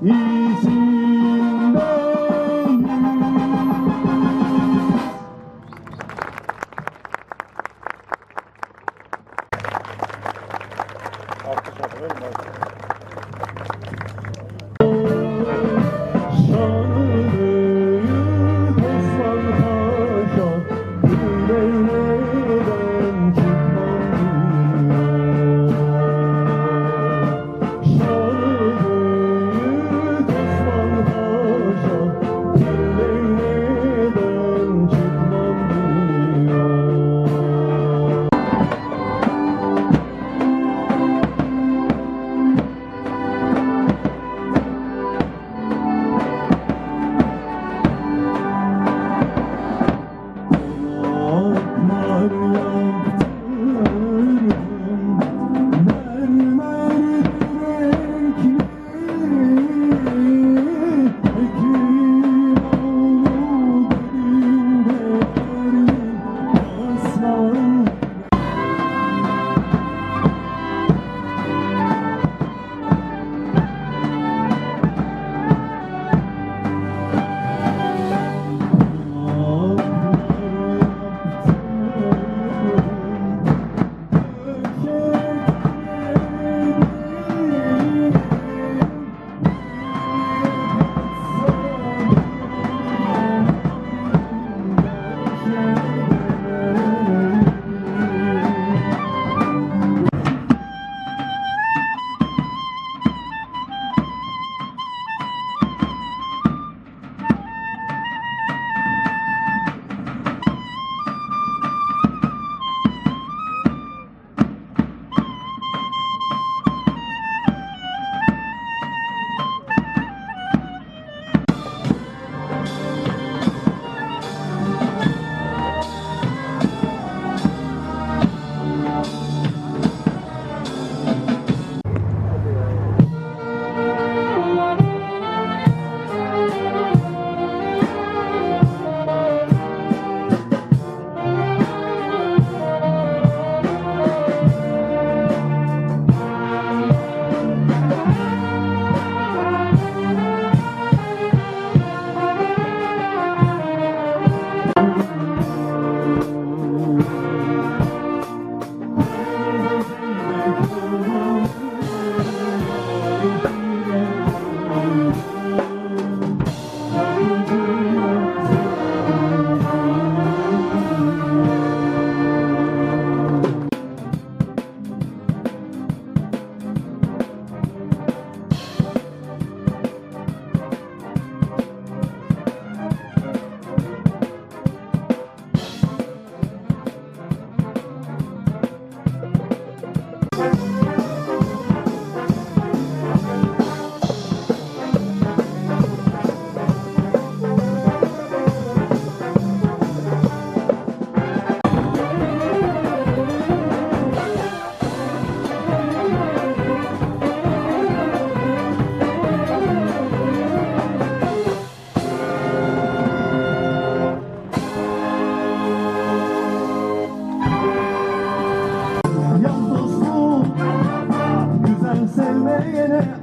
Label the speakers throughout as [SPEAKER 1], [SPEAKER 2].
[SPEAKER 1] Artık yapalım. Thank you.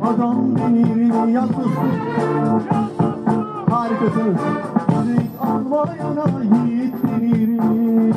[SPEAKER 1] Adam demirin yasız Harikasınız. Müzik almayana yiğit demirin